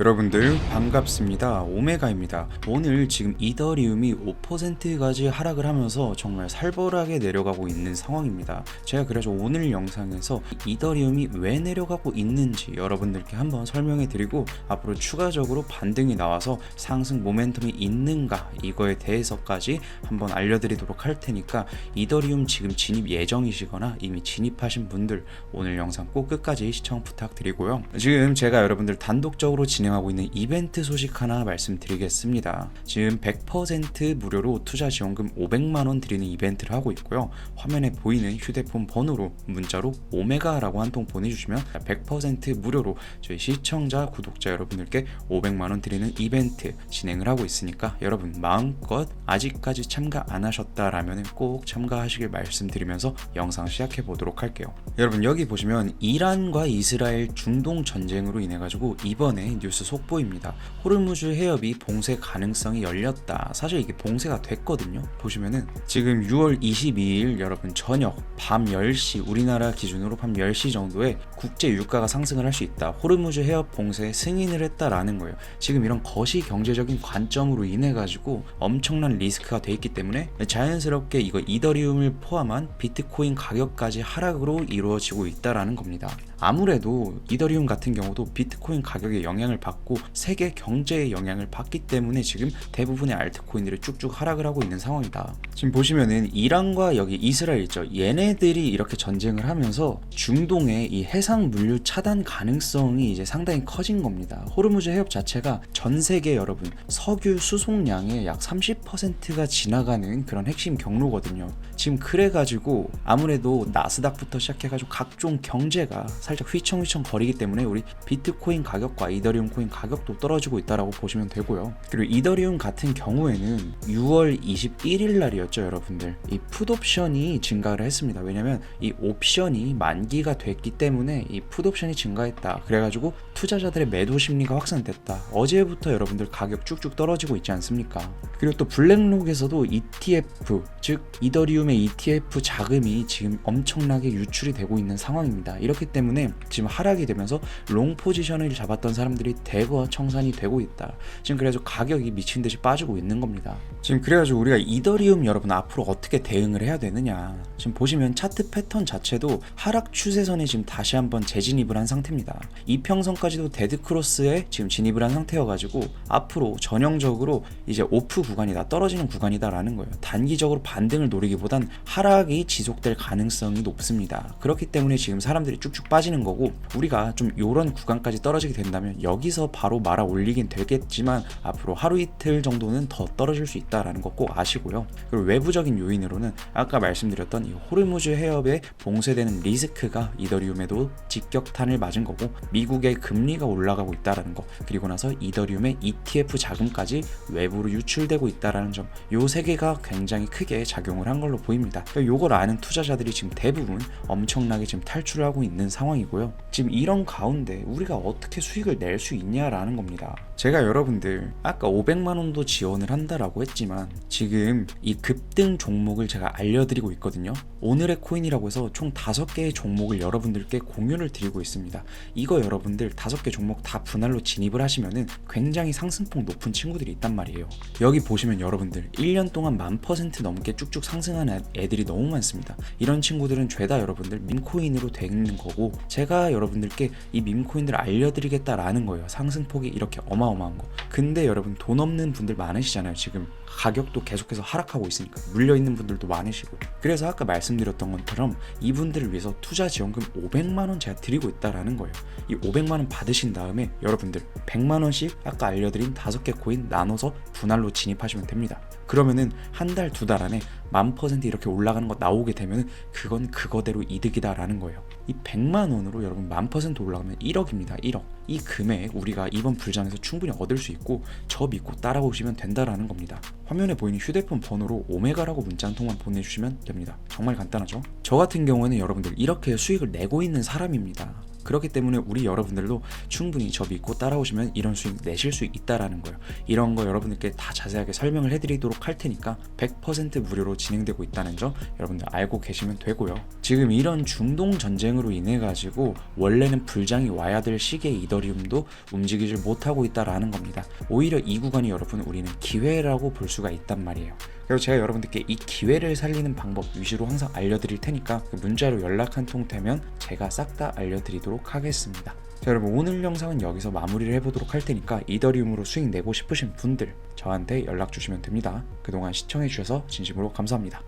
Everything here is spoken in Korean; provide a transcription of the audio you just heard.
여러분들 반갑습니다. 오메가입니다. 오늘 지금 이더리움이 5%까지 하락을 하면서 정말 살벌하게 내려가고 있는 상황입니다. 제가 그래서 오늘 영상에서 이더리움이 왜 내려가고 있는지 여러분들께 한번 설명해 드리고 앞으로 추가적으로 반등이 나와서 상승 모멘텀이 있는가 이거에 대해서까지 한번 알려드리도록 할 테니까 이더리움 지금 진입 예정이시거나 이미 진입하신 분들 오늘 영상 꼭 끝까지 시청 부탁드리고요. 지금 제가 여러분들 단독적으로 진 행하고 있는 이벤트 소식 하나 말씀드리겠습니다. 지금 100% 무료로 투자 지원금 500만 원 드리는 이벤트를 하고 있고요. 화면에 보이는 휴대폰 번호로 문자로 오메가라고 한 통 보내주시면 100% 무료로 저희 시청자 구독자 여러분들께 500만 원 드리는 이벤트 진행을 하고 있으니까 여러분 마음껏 아직까지 참가 안 하셨다라면 꼭 참가하시길 말씀드리면서 영상 시작해 보도록 할게요. 여러분 여기 보시면 이란과 이스라엘 중동 전쟁으로 인해 가지고 이번에 뉴스 속보입니다. 호르무즈 해협이 봉쇄 가능성이 열렸다. 사실 이게 봉쇄가 됐거든요. 보시면은 지금 6월 22일 여러분 저녁 밤 10시 우리나라 기준으로 밤 10시 정도에 국제 유가가 상승을 할 수 있다. 호르무즈 해협 봉쇄에 승인을 했다라는 거예요. 지금 이런 거시 경제적인 관점으로 인해 가지고 엄청난 리스크가 돼 있기 때문에 자연스럽게 이거 이더리움을 포함한 비트코인 가격까지 하락으로 이루어지고 있다라는 겁니다. 아무래도 이더리움 같은 경우도 비트코인 가격의 영향을 받고 세계 경제의 영향을 받기 때문에 지금 대부분의 알트코인들이 쭉쭉 하락을 하고 있는 상황이다. 지금 보시면은 이란과 여기 이스라엘 있죠. 얘네들이 이렇게 전쟁을 하면서 중동의 이 해상 물류 차단 가능성이 이제 상당히 커진 겁니다. 호르무즈 해협 자체가 전 세계 여러분 석유 수송량의 약 30%가 지나가는 그런 핵심 경로거든요. 지금 그래가지고 아무래도 나스닥부터 시작해가지고 각종 경제가 살짝 휘청휘청 거리기 때문에 우리 비트코인 가격과 이더리움 코인 가격도 떨어지고 있다라고 보시면 되고요. 그리고 이더리움 같은 경우에는 6월 21일 날이었죠, 여러분들. 이 풋옵션이 증가를 했습니다. 왜냐면 이 옵션이 만기가 됐기 때문에 이 풋옵션이 증가했다. 그래가지고 투자자들의 매도 심리가 확산됐다. 어제부터 여러분들 가격 쭉쭉 떨어지고 있지 않습니까? 그리고 또 블랙록에서도 ETF, 즉 이더리움의 ETF 자금이 지금 엄청나게 유출이 되고 있는 상황입니다. 이렇기 때문에 지금 하락이 되면서 롱 포지션을 잡았던 사람들이 대거 청산이 되고 있다. 지금 그래서 가격이 미친 듯이 빠지고 있는 겁니다. 지금 그래가지고 우리가 이더리움 여러분 앞으로 어떻게 대응을 해야 되느냐. 지금 보시면 차트 패턴 자체도 하락 추세선에 지금 다시 한번 재진입을 한 상태입니다. 이평선까지도 데드 크로스에 지금 진입을 한 상태여가지고 앞으로 전형적으로 이제 오프 구간이다 떨어지는 구간이다라는 거예요. 단기적으로 반등을 노리기보단 하락이 지속될 가능성이 높습니다. 그렇기 때문에 지금 사람들이 쭉쭉 빠지 는 거고 우리가 좀 요런 구간까지 떨어지게 된다면 여기서 바로 말아 올리긴 되겠지만 앞으로 하루 이틀 정도는 더 떨어질 수 있다라는 거 꼭 아시고요. 그리고 외부적인 요인으로는 아까 말씀드렸던 이 호르무즈 해협에 봉쇄되는 리스크가 이더리움에도 직격탄을 맞은 거고 미국의 금리가 올라가고 있다라는 거 그리고 나서 이더리움의 ETF 자금까지 외부로 유출되고 있다라는 점 요 세 개가 굉장히 크게 작용을 한 걸로 보입니다. 요걸 아는 투자자들이 지금 대부분 엄청나게 지금 탈출을 하고 있는 상황 이고요. 지금 이런 가운데 우리가 어떻게 수익을 낼 수 있냐라는 겁니다. 제가 여러분들 아까 500만 원도 지원을 한다라고 했지만 지금 이 급등 종목을 제가 알려드리고 있거든요. 오늘의 코인이라고 해서 총 5개의 종목을 여러분들께 공유를 드리고 있습니다. 이거 여러분들 5개 종목 다 분할로 진입을 하시면은 굉장히 상승폭 높은 친구들이 있단 말이에요. 여기 보시면 여러분들 1년 동안 만 퍼센트 넘게 쭉쭉 상승하는 애들이 너무 많습니다. 이런 친구들은 죄다 여러분들 밈코인으로 돼 있는 거고 제가 여러분들께 이 밈코인들을 알려드리겠다라는 거예요. 상승폭이 이렇게 어마 어마한 거. 근데 여러분 돈 없는 분들 많으시잖아요. 지금 가격도 계속해서 하락하고 있으니까 물려 있는 분들도 많으시고 그래서 아까 말씀드렸던 것처럼 이분들을 위해서 투자 지원금 500만 원 제가 드리고 있다라는 거예요. 이 500만 원 받으신 다음에 여러분들 100만 원씩 아까 알려드린 다섯 개 코인 나눠서 분할로 진입하시면 됩니다. 그러면은 한 달 두 달 안에 만 퍼센트 이렇게 올라가는 거 나오게 되면 그건 그거대로 이득이다라는 거예요. 이 100만 원으로 여러분 만 퍼센트 올라가면 1억입니다. 1억. 이 금액 우리가 이번 불장에서 충분히 얻을 수 있고 저 믿고 따라오시면 된다라는 겁니다. 화면에 보이는 휴대폰 번호로 오메가라고 문자 한 통만 보내주시면 됩니다. 정말 간단하죠? 저 같은 경우에는 여러분들 이렇게 수익을 내고 있는 사람입니다. 그렇기 때문에 우리 여러분들도 충분히 저 믿고 따라오시면 이런 수익 내실 수 있다라는 거예요. 이런 거 여러분들께 다 자세하게 설명을 해드리도록 할 테니까 100% 무료로 진행되고 있다는 점 여러분들 알고 계시면 되고요. 지금 이런 중동 전쟁으로 인해 가지고 원래는 불장이 와야 될 시기에 이더리움도 움직이질 못하고 있다라는 겁니다. 오히려 이 구간이 여러분 우리는 기회라고 볼 수가 있단 말이에요. 그리고 제가 여러분들께 이 기회를 살리는 방법 위주로 항상 알려드릴 테니까 그 문자로 연락 한 통 되면 제가 싹 다 알려드리도록 하겠습니다. 자, 여러분 오늘 영상은 여기서 마무리를 해보도록 할 테니까 이더리움으로 수익 내고 싶으신 분들 저한테 연락 주시면 됩니다. 그동안 시청해주셔서 진심으로 감사합니다.